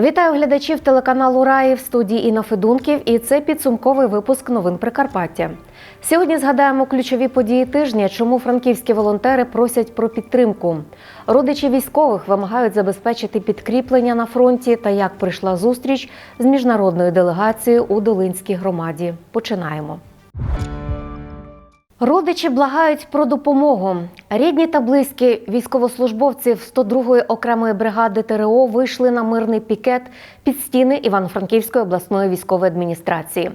Вітаю глядачів телеканалу Раї в студії Інна Федунків. І це підсумковий випуск новин Прикарпаття. Сьогодні згадаємо ключові події тижня, чому франківські волонтери просять про підтримку. Родичі військових вимагають забезпечити підкріплення на фронті та як прийшла зустріч з міжнародною делегацією у Долинській громаді. Починаємо. Родичі благають про допомогу. Рідні та близькі військовослужбовців 102-ї окремої бригади ТРО вийшли на мирний пікет під стіни Івано-Франківської обласної військової адміністрації.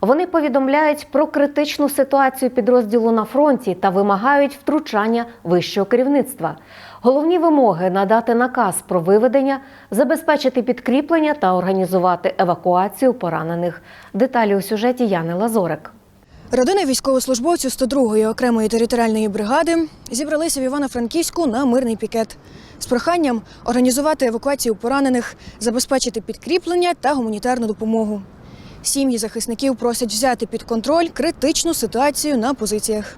Вони повідомляють про критичну ситуацію підрозділу на фронті та вимагають втручання вищого керівництва. Головні вимоги надати наказ про виведення, забезпечити підкріплення та організувати евакуацію поранених. Деталі у сюжеті Яни Лазорик. Родини військовослужбовців 102-ї окремої територіальної бригади зібралися в Івано-Франківську на мирний пікет з проханням організувати евакуацію поранених, забезпечити підкріплення та гуманітарну допомогу. Сім'ї захисників просять взяти під контроль критичну ситуацію на позиціях.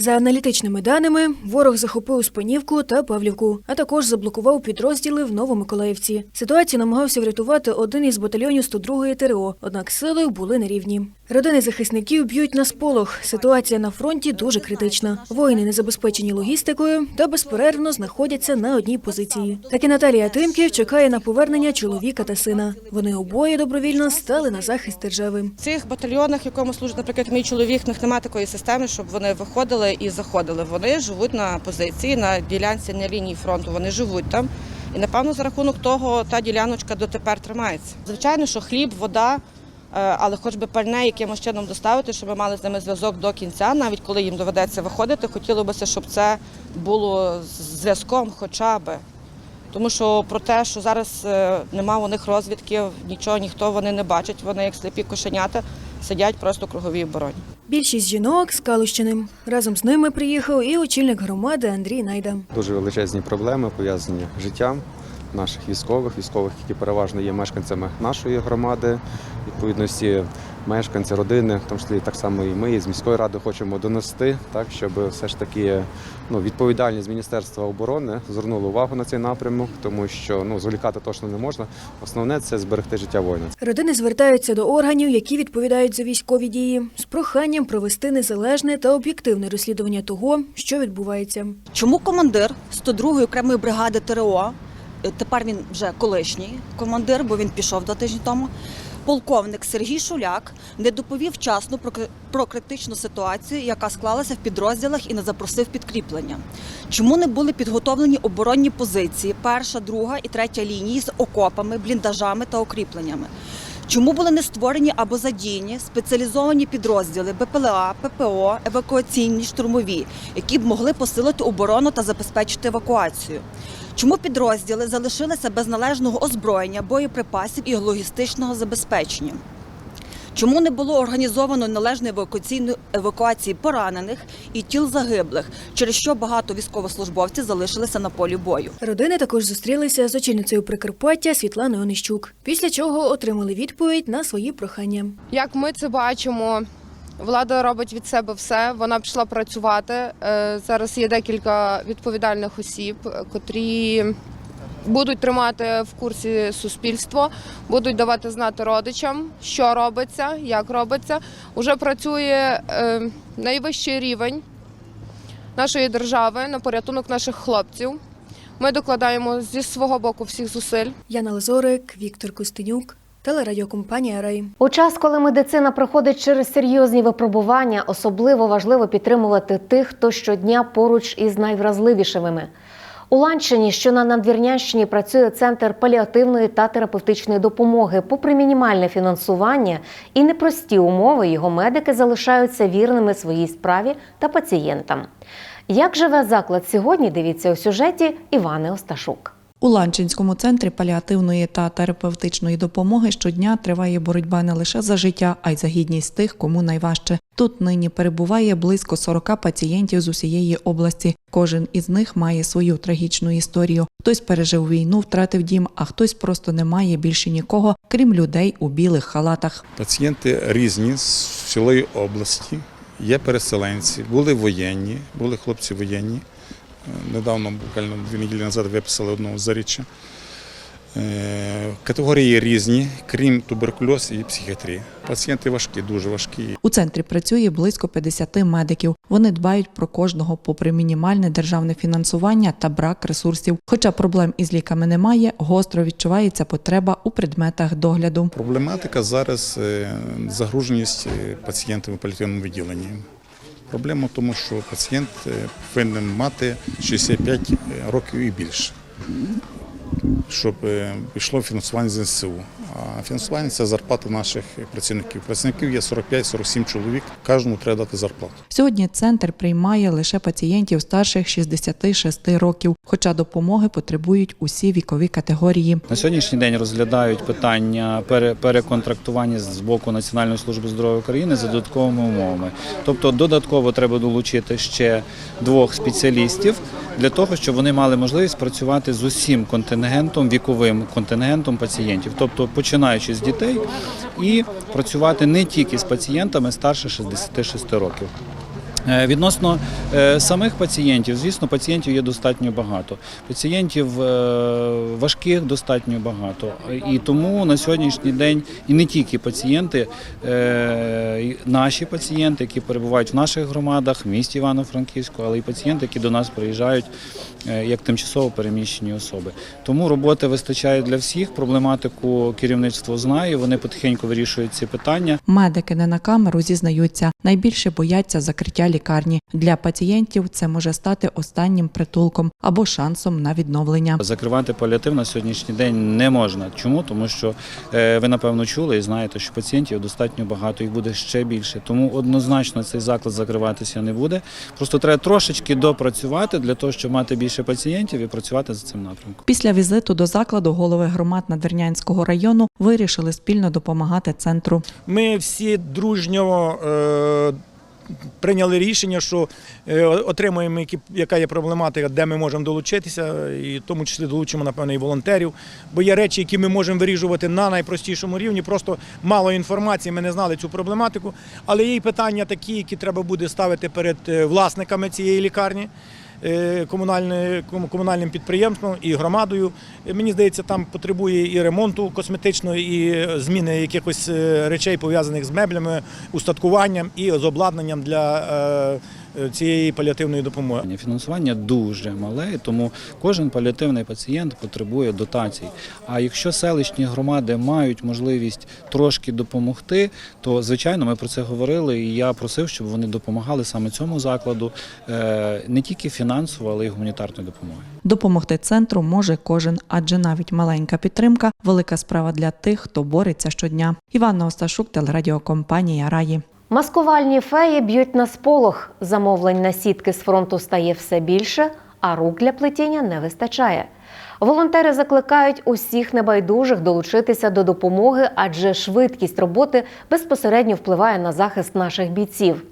За аналітичними даними, ворог захопив Спанівку та Павлівку, а також заблокував підрозділи в Новомиколаївці. Ситуацію намагався врятувати один із батальйонів 102-ї ТРО, однак сили були нерівні. Родини захисників б'ють на сполох. Ситуація на фронті дуже критична. Воїни не забезпечені логістикою та безперервно знаходяться на одній позиції. Так і Наталія Тимків чекає на повернення чоловіка та сина. Вони обоє добровільно стали на захист держави. В цих батальйонах, якому служить, наприклад, мій чоловік, в них немає такої системи, щоб вони виходили і заходили. Вони живуть на позиції, на ділянці на лінії фронту. Вони живуть там. І напевно за рахунок того та діляночка дотепер тримається. Звичайно, що хліб, вода, е, але хоч би пальне якимось чином доставити, щоб ми мали з ними зв'язок до кінця, навіть коли їм доведеться виходити, хотілося б, щоб це було зв'язком, хоча би. Тому що про те, що зараз е, нема у них розвідки, нічого ніхто вони не бачать, вони як сліпі кошенята сидять просто в круговій обороні. Більшість жінок з Калущини. Разом з ними приїхав і очільник громади Андрій Найда. Дуже величезні проблеми пов'язані з життям наших військових, військових, які переважно є мешканцями нашої громади. Відповідно, всі мешканці, родини, в тому числі так само і ми із міської ради хочемо донести, так щоб все ж таки ну, відповідальність Міністерства оборони звернула увагу на цей напрямок, тому що ну зволікати точно не можна. Основне це зберегти життя воїна. Родини звертаються до органів, які відповідають за військові дії, з проханням провести незалежне та об'єктивне розслідування того, що відбувається. Чому командир 102-ї окремої бригади ТРО, е, тепер він вже колишній командир, бо він пішов два тижні тому, полковник Сергій Шуляк не доповів вчасно про, критичну ситуацію, яка склалася в підрозділах і не запросив підкріплення? Чому не були підготовлені оборонні позиції, перша, друга і третя лінії з окопами, бліндажами та укріпленнями? Чому були не створені або задіяні спеціалізовані підрозділи БПЛА, ППО, евакуаційні штурмові, які б могли посилити оборону та забезпечити евакуацію? Чому підрозділи залишилися без належного озброєння, боєприпасів і логістичного забезпечення? Чому не було організовано належної евакуаційної евакуації поранених і тіл загиблих, через що багато військовослужбовців залишилися на полі бою? Родини також зустрілися з очільницею Прикарпаття Світланою Онищук, після чого отримали відповідь на свої прохання. Як ми це бачимо, влада робить від себе все. Вона пішла працювати. Е, Зараз є декілька відповідальних осіб, котрі будуть тримати в курсі суспільство, будуть давати знати родичам, що робиться, як робиться. Уже працює е, найвищий рівень нашої держави на порятунок наших хлопців. Ми докладаємо зі свого боку всіх зусиль. Яна Лазорик, Віктор Костенюк, телерадіокомпанія Рей. У час, коли медицина проходить через серйозні випробування, особливо важливо підтримувати тих, хто щодня поруч із найвразливішими. У Ланчині, що на Надвірнянщині, працює центр паліативної та терапевтичної допомоги. Попри мінімальне фінансування і непрості умови, його медики залишаються вірними своїй справі та пацієнтам. Як живе заклад сьогодні? Дивіться у сюжеті Івани Осташук. У Ланчинському центрі паліативної та терапевтичної допомоги щодня триває боротьба не лише за життя, а й за гідність тих, кому найважче. Тут нині перебуває близько 40 пацієнтів з усієї області. Кожен із них має свою трагічну історію. Хтось пережив війну, втратив дім, а хтось просто не має більше нікого, крім людей у білих халатах. Пацієнти різні з цілої області. Є переселенці, були воєнні, були хлопці воєнні. Недавно, буквально дві неділі назад, виписали одного з заріччя. Е, Категорії різні, крім туберкульоз і психіатрії. Пацієнти важкі, дуже важкі. У центрі працює близько 50 медиків. Вони дбають про кожного попри мінімальне державне фінансування та брак ресурсів. Хоча проблем із ліками немає, гостро відчувається потреба у предметах догляду. Проблематика зараз е, загруженість е, пацієнтів у паліативному відділенні. Проблема в тому, що пацієнт е, повинен мати 65 років і більше, щоб пішло йшло фінансування з НСУ. А фінансування це зарплата наших працівників. Працівників є 45-47 чоловік, кожному треба дати зарплату. Сьогодні центр приймає лише пацієнтів старших 66 років, хоча допомоги потребують усі вікові категорії. На сьогоднішній день розглядають питання пере- переконтрактування з боку Національної служби здоров'я України за додатковими умовами. Тобто додатково треба долучити ще двох спеціалістів для того, щоб вони мали можливість працювати з усім контингентом, віковим контингентом пацієнтів, тобто починаючи з дітей і працювати не тільки з пацієнтами старше 66 років. Е, Відносно е, самих пацієнтів, звісно, пацієнтів є достатньо багато. Пацієнтів е, важких достатньо багато. І тому на сьогоднішній день і не тільки пацієнти, наші пацієнти, які перебувають в наших громадах, в місті Івано-Франківську, але й пацієнти, які до нас приїжджають як тимчасово переміщені особи. Тому роботи вистачає для всіх. Проблематику керівництво знає. Вони потихеньку вирішують ці питання. Медики не на камеру зізнаються, найбільше бояться закриття лікарні. Для пацієнтів це може стати останнім притулком або шансом на відновлення. Закривати паліатив на сьогоднішній день не можна. Чому? Тому що е, ви напевно чули і знаєте, що пацієнтів достатньо багато, їх буде ще більше. Тому однозначно цей заклад закриватися не буде. Просто треба трошечки допрацювати для того, щоб мати більше пацієнтів і працювати за цим напрямком. Після візиту до закладу голови громад Надвірнянського району вирішили спільно допомагати центру. Ми всі дружньо е, прийняли рішення, що е, отримуємо, які, яка є проблематика, де ми можемо долучитися, і в тому числі долучимо, напевно, і волонтерів. Бо є речі, які ми можемо вирішувати на найпростішому рівні. Просто мало інформації, ми не знали цю проблематику. Але є питання такі, які треба буде ставити перед е, власниками цієї лікарні. Е, комунальним підприємством і громадою. Е, Мені здається, там потребує і ремонту косметичного, і е, зміни якихось речей пов'язаних з меблями, устаткуванням і з обладнанням для цієї паліативної допомоги. Фінансування дуже мале, тому кожен паліативний пацієнт потребує дотацій. А якщо селищні громади мають можливість трошки допомогти, то звичайно ми про це говорили. І я просив, щоб вони допомагали саме цьому закладу е, не тільки фінансово, але й гуманітарною допомогою. Допомогти центру може кожен, адже навіть маленька підтримка велика справа для тих, хто бореться щодня. Іванна Осташук, телерадіокомпанія Раї. Маскувальні феї б'ють на сполох. Замовлень на сітки з фронту стає все більше, а рук для плетіння не вистачає. Волонтери закликають усіх небайдужих долучитися до допомоги, адже швидкість роботи безпосередньо впливає на захист наших бійців.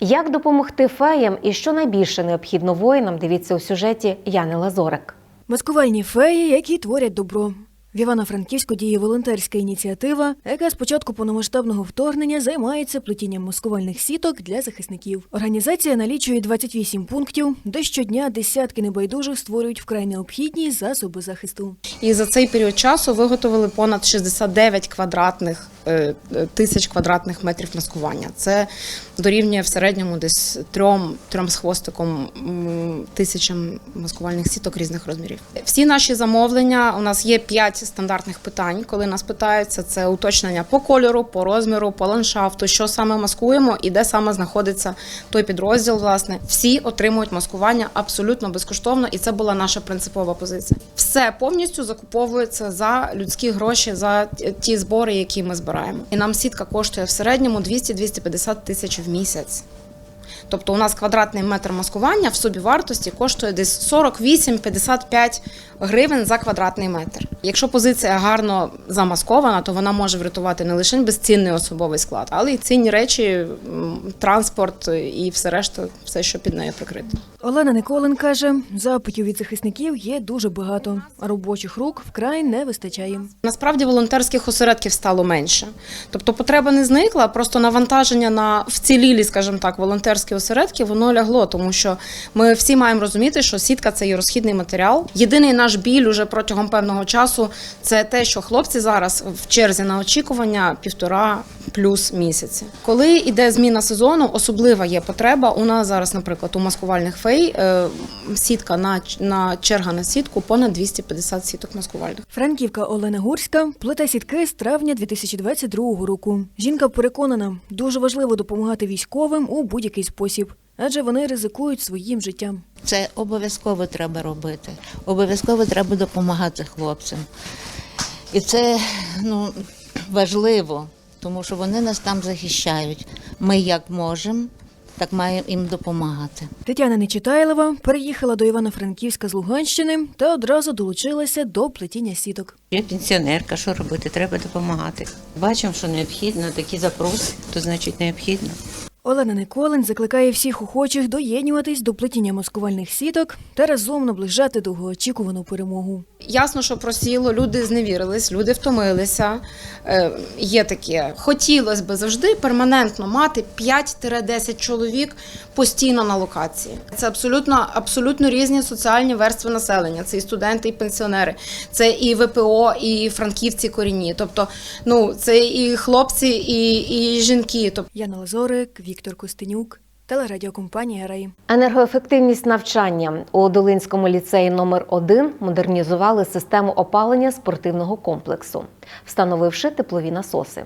Як допомогти феям і що найбільше необхідно воїнам, дивіться у сюжеті Яни Лазорик. Маскувальні феї, які творять добро. В Івано-Франківську діє волонтерська ініціатива, яка з початку повномасштабного вторгнення займається плетінням маскувальних сіток для захисників. Організація налічує 28 пунктів, де щодня десятки небайдужих створюють вкрай необхідні засоби захисту. І за цей період часу виготовили понад 69 квадратних е, е, тисяч квадратних метрів маскування. Це дорівнює в середньому десь трьом, трьом з хвостиком тисячам маскувальних сіток різних розмірів. Всі наші замовлення у нас є п'ять стандартних питань, коли нас питаються. Це уточнення по кольору, по розміру, по ландшафту, що саме маскуємо і де саме знаходиться той підрозділ. Власне, всі отримують маскування абсолютно безкоштовно, і це була наша принципова позиція. Все повністю закуповується за людські гроші, за ті збори, які ми збираємо. І нам сітка коштує в середньому 200-250 тисяч в місяць. Тобто у нас квадратний метр маскування в собівартості коштує десь 48-55 гривень за квадратний метр. Якщо позиція гарно замаскована, то вона може врятувати не лише безцінний особовий склад, але й цінні речі, транспорт і все решта, все, що під нею прикрито. Олена Николин каже, запитів від захисників є дуже багато, а робочих рук вкрай не вистачає. Насправді волонтерських осередків стало менше. Тобто потреба не зникла, просто навантаження на вцілілі, скажімо так, волонтерські осередки, воно лягло, тому що ми всі маємо розуміти, що сітка це є розхідний матеріал. Єдиний наш біль уже протягом певного часу це те, що хлопці зараз в черзі на очікування півтора плюс місяці. Коли йде зміна сезону, особлива є потреба. У нас зараз, наприклад, у маскувальних фей е, сітка на, на черга на сітку понад 250 сіток маскувальних. Франківка Олена Гурська плете сітки з травня 2022 року. Жінка переконана, дуже важливо допомагати військовим у будь-який спосіб, адже вони ризикують своїм життям. Це обов'язково треба робити. Обов'язково треба допомагати хлопцям. І це ну, важливо, тому що вони нас там захищають. Ми як можемо, так маємо їм допомагати. Тетяна Нечитайлова переїхала до Івано-Франківська з Луганщини та одразу долучилася до плетіння сіток. Я пенсіонерка, що робити? Треба допомагати. Бачимо, що необхідно, такі запроси, то значить необхідно. Олена Николин закликає всіх охочих доєднуватись до плетіння маскувальних сіток та разом наближати довгоочікувану перемогу. Ясно, що просіло, люди зневірились, люди втомилися. Е, є таке. Хотілося б завжди перманентно мати 5-10 чоловік постійно на локації. Це абсолютно, абсолютно різні соціальні верстви населення. Це і студенти, і пенсіонери, це і ВПО, і франківці корінні. Тобто, ну це і хлопці, і, і жінки. Тобто, Яна Лазорик, Віктор Костенюк, телерадіокомпанія Раї. Енергоефективність навчання у Долинському ліцеї номер 1 модернізували систему опалення спортивного комплексу, встановивши теплові насоси.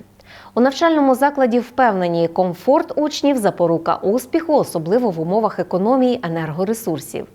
У навчальному закладі впевнені, комфорт учнів запорука успіху, особливо в умовах економії енергоресурсів.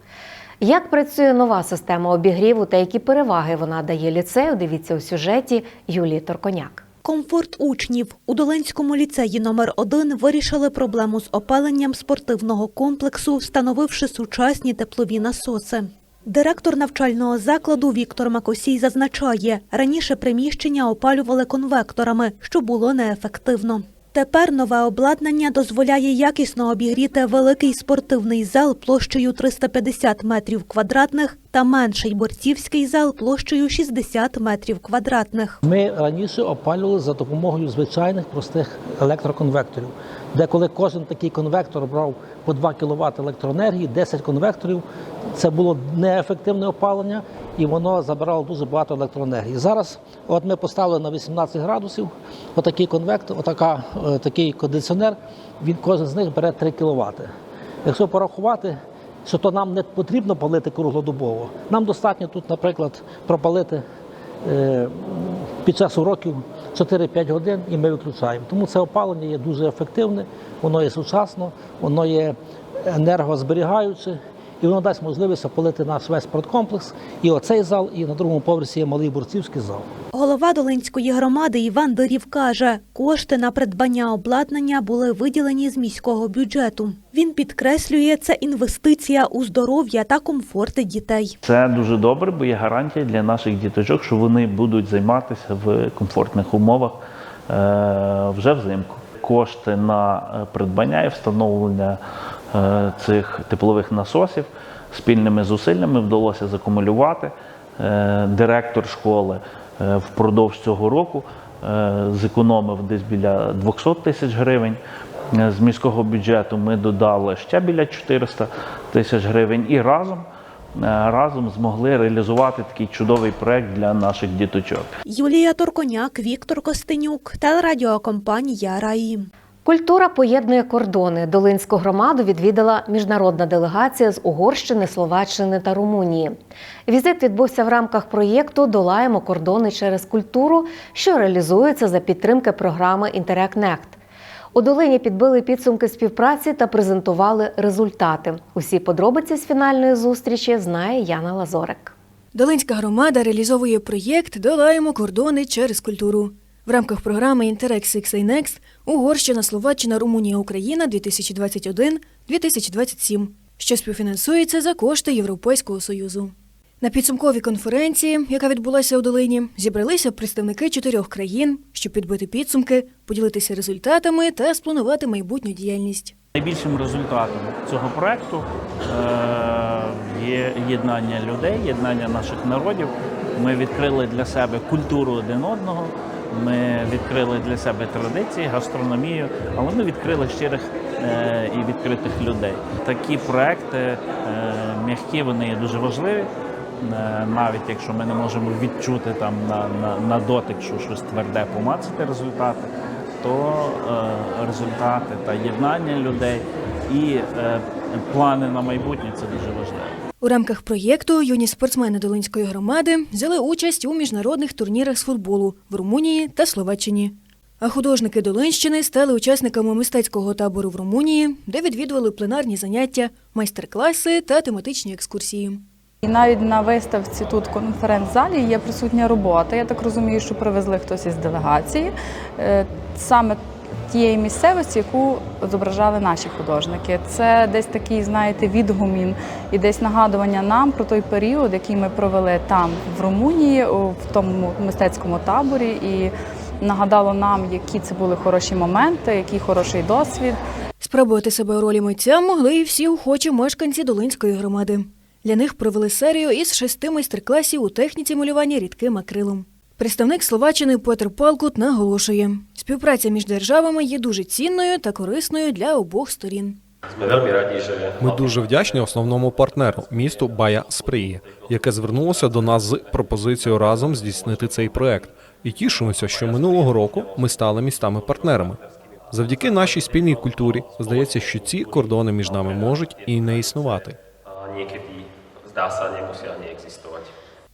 Як працює нова система обігріву та які переваги вона дає ліцею, дивіться у сюжеті Юлії Торконяк. Комфорт учнів у Долинському ліцеї номер 1 вирішили проблему з опаленням спортивного комплексу, встановивши сучасні теплові насоси. Директор навчального закладу Віктор Макосій зазначає, раніше приміщення опалювали конвекторами, що було неефективно. Тепер нове обладнання дозволяє якісно обігріти великий спортивний зал площею 350 метрів квадратних та менший борцівський зал площею 60 метрів квадратних. Ми раніше опалювали за допомогою звичайних простих електроконвекторів, де коли кожен такий конвектор брав по 2 кВт електроенергії, 10 конвекторів, це було неефективне опалення і воно забирало дуже багато електроенергії. Зараз от ми поставили на 18 градусів отакий конвектор, отака, е, такий кондиціонер, він кожен з них бере 3 кВт. Якщо порахувати, що то нам не потрібно палити круглодобово, нам достатньо тут, наприклад, пропалити е, під час уроків 4-5 годин і ми виключаємо. Тому це опалення є дуже ефективне, воно є сучасно, воно є енергозберігаюче і воно дасть можливість опалити наш весь спорткомплекс. І оцей зал, і на другому поверсі є малий борцівський зал. Голова Долинської громади Іван Дорів каже, кошти на придбання обладнання були виділені з міського бюджету. Він підкреслює, це інвестиція у здоров'я та комфорти дітей. Це дуже добре, бо є гарантія для наших діточок, що вони будуть займатися в комфортних умовах е, вже взимку. Кошти на е, придбання і встановлення цих теплових насосів спільними зусиллями вдалося закумулювати. Е, Директор школи е, впродовж цього року е, зекономив десь біля 200 тисяч гривень. Е, З міського бюджету ми додали ще біля 400 тисяч гривень і разом е, разом змогли реалізувати такий чудовий проект для наших діточок. Юлія Торконяк, Віктор Костенюк, телерадіокомпанія Раї. Культура поєднує кордони. Долинську громаду відвідала міжнародна делегація з Угорщини, Словаччини та Румунії. Візит відбувся в рамках проєкту Долаємо кордони через культуру, що реалізується за підтримки програми «Інтерекнект». У Долині підбили підсумки співпраці та презентували результати. Усі подробиці з фінальної зустрічі знає Яна Лазорик. Долинська громада реалізовує проєкт Долаємо кордони через культуру. В рамках програми Next Угорщина, Словаччина, Румунія, Україна 2021-2027, що співфінансується за кошти Європейського Союзу. На підсумковій конференції, яка відбулася у Долині, зібралися представники чотирьох країн, щоб підбити підсумки, поділитися результатами та спланувати майбутню діяльність. Найбільшим результатом цього проекту е, є єднання людей, єднання наших народів. Ми відкрили для себе культуру один одного. Ми відкрили для себе традиції, гастрономію, але ми відкрили щирих е, і відкритих людей. Такі проекти е, м'які вони є дуже важливі. Е, Навіть якщо ми не можемо відчути там на, на, на дотик, що щось тверде помацати результати, то е, результати та єднання людей і е, плани на майбутнє це дуже важливо. У рамках проєкту юні спортсмени Долинської громади взяли участь у міжнародних турнірах з футболу в Румунії та Словаччині. А художники Долинщини стали учасниками мистецького табору в Румунії, де відвідували пленарні заняття, майстер-класи та тематичні екскурсії. І навіть на виставці тут конференц-залі є присутня робота. Я так розумію, що привезли хтось із делегації е, саме тієї місцевості, яку зображали наші художники. Це десь такий, знаєте, відгумін і десь нагадування нам про той період, який ми провели там, в Румунії, в тому мистецькому таборі, і нагадало нам, які це були хороші моменти, який хороший досвід. Спробувати себе у ролі митця могли і всі охочі мешканці Долинської громади. Для них провели серію із шести майстер-класів у техніці малювання рідким акрилом. Представник Словаччини Петр Палкут наголошує, співпраця між державами є дуже цінною та корисною для обох сторін. Ми дуже вдячні основному партнеру місту Бая Спріє, яке звернулося до нас з пропозицією разом здійснити цей проект. І тішимося, що минулого року ми стали містами-партнерами. Завдяки нашій спільній культурі здається, що ці кордони між нами можуть і не існувати.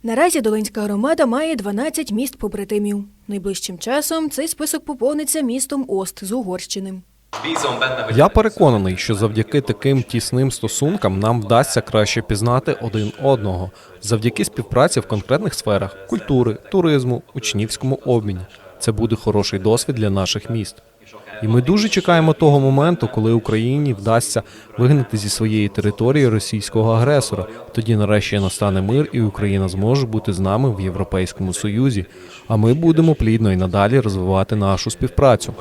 Наразі Долинська громада має 12 міст побратимів. Найближчим часом цей список поповниться містом Ост з Угорщини. Я переконаний, що завдяки таким тісним стосункам нам вдасться краще пізнати один одного, завдяки співпраці в конкретних сферах культури, туризму, учнівському обміні. Це буде хороший досвід для наших міст. І ми дуже чекаємо того моменту, коли Україні вдасться вигнати зі своєї території російського агресора. Тоді нарешті настане мир, і Україна зможе бути з нами в Європейському Союзі. А ми будемо плідно і надалі розвивати нашу співпрацю.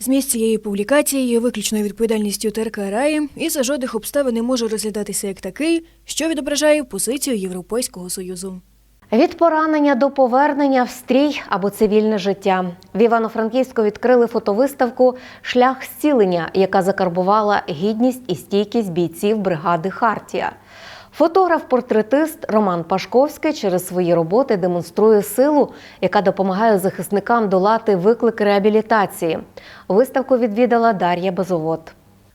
Зміст цієї публікації є виключною відповідальністю ТРК Раї і за жодних обставин не може розглядатися як такий, що відображає позицію Європейського Союзу. Від поранення до повернення в стрій або цивільне життя в Івано-Франківську відкрили фотовиставку Шлях зцілення, яка закарбувала гідність і стійкість бійців бригади Хартія. Фотограф-портретист Роман Пашковський через свої роботи демонструє силу, яка допомагає захисникам долати виклик реабілітації. Виставку відвідала Дар'я Безовод.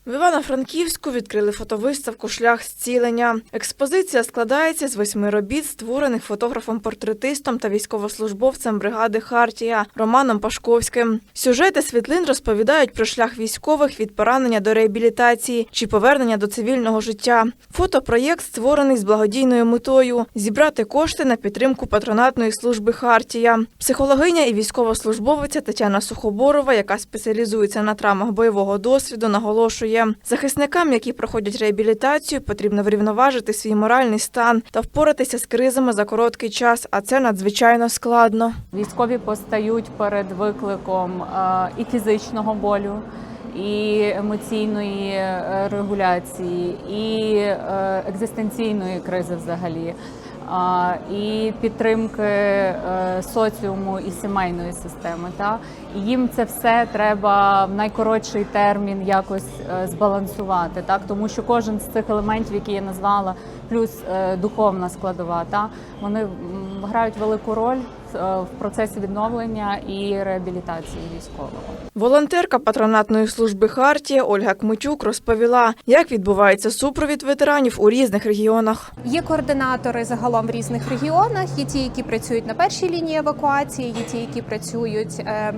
В Івано-Франківську відкрили фотовиставку Шлях зцілення. Експозиція складається з восьми робіт, створених фотографом-портретистом та військовослужбовцем бригади Хартія Романом Пашковським. Сюжети світлин розповідають про шлях військових від поранення до реабілітації чи повернення до цивільного життя. Фотопроєкт створений з благодійною метою зібрати кошти на підтримку патронатної служби Хартія. Психологиня і військовослужбовиця Тетяна Сухоборова, яка спеціалізується на травмах бойового досвіду, наголошує, захисникам, які проходять реабілітацію, потрібно врівноважити свій моральний стан та впоратися з кризами за короткий час, а це надзвичайно складно. Військові постають перед викликом е, і фізичного болю, і емоційної е, регуляції, і е, екзистенційної кризи взагалі. І підтримки е, соціуму і сімейної системи. Та? І їм це все треба в найкоротший термін якось е, збалансувати, так? тому що кожен з цих елементів, які я назвала, плюс е, духовна складова, та? вони грають велику роль в процесі відновлення і реабілітації військового. Волонтерка патронатної служби Хартія Ольга Кмичук розповіла, як відбувається супровід ветеранів у різних регіонах. Є координатори загалом в різних регіонах. Є ті, які працюють на першій лінії евакуації, є ті, які працюють е,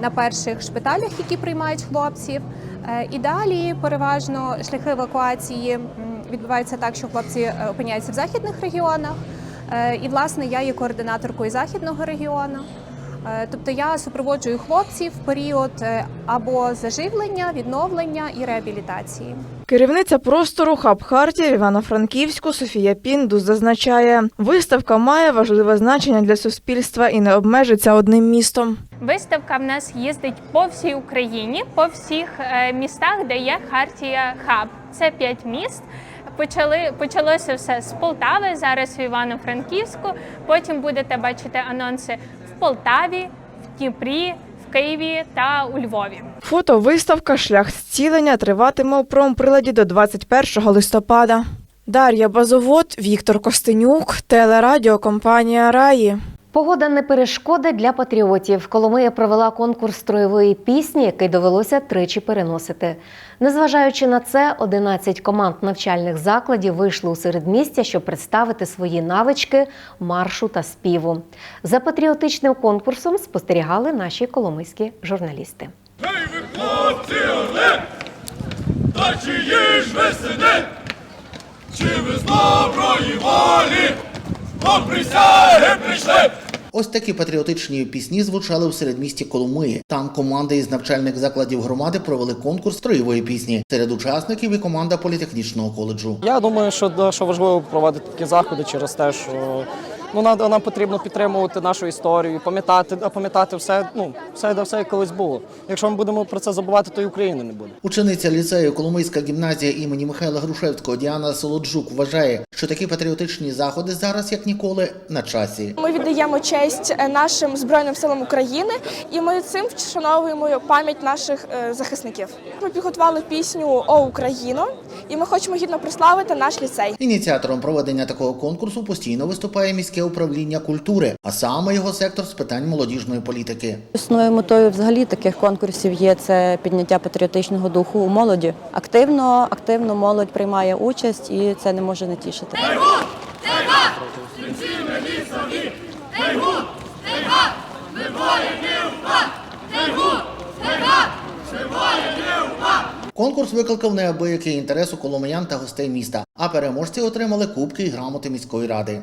на перших шпиталях, які приймають хлопців. Е, І далі переважно шляхи евакуації відбуваються так, що хлопці е, опиняються в західних регіонах. Е, І власне я є координаторкою західного регіону. Е, Тобто я супроводжую хлопців в період е, або заживлення, відновлення і реабілітації. Керівниця простору Хаб Хартія в Івано-Франківську Софія Піндус зазначає, виставка має важливе значення для суспільства і не обмежиться одним містом. Виставка в нас їздить по всій Україні, по всіх містах, де є Хартія Хаб. Це п'ять міст. Почали почалося все з Полтави, зараз в Івано-Франківську. Потім будете бачити анонси в Полтаві, в Дніпрі, Києві та у Львові. Фотовиставка Шлях зцілення триватиме у промприладі до 21 листопада. Дар'я Базовод, Віктор Костенюк, телерадіокомпанія Раї. Погода не перешкода для патріотів. Коломия провела конкурс строєвої пісні, який довелося тричі переносити. Незважаючи на це, 11 команд навчальних закладів вийшли у середмістя, щоб представити свої навички маршу та співу. За патріотичним конкурсом спостерігали наші коломийські журналісти. Хлопці, оле! Та чиї ж весени? Чи ви з доброї волі? До присяги прийшли! Ось такі патріотичні пісні звучали у середмісті Коломиї. Там команди із навчальних закладів громади провели конкурс строєвої пісні. Серед учасників і команда політехнічного коледжу. Я думаю, що, що важливо проводити такі заходи через те, що ну, нам, нам потрібно підтримувати нашу історію, пам'ятати, пам'ятати все, ну, все, де все колись було. Якщо ми будемо про це забувати, то і України не буде. Учениця ліцею Коломийська гімназія імені Михайла Грушевського Діана Солоджук вважає, що такі патріотичні заходи зараз як ніколи на часі. Ми віддаємо честь е, нашим збройним силам України, і ми цим вшановуємо пам'ять наших е, захисників. Ми підготували пісню О Україно, і ми хочемо гідно прославити наш ліцей. Ініціатором проведення такого конкурсу постійно виступає міське управління культури, а саме його сектор з питань молодіжної політики. Основною метою взагалі таких конкурсів є це підняття патріотичного духу у молоді. Активно, активно молодь приймає участь, і це не може не тішити. Конкурс викликав неабиякий інтерес у коломиян та гостей міста, а переможці отримали кубки і грамоти міської ради.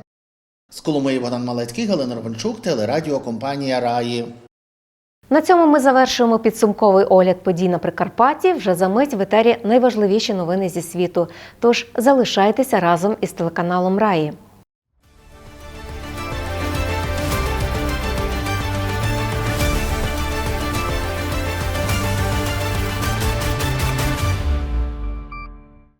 З Коломиї Богдан Малецький, Галина Ровенчук, телерадіокомпанія Раї. На цьому ми завершуємо підсумковий огляд подій на Прикарпатті. Вже за мить в етері найважливіші новини зі світу. Тож залишайтеся разом із телеканалом Раї.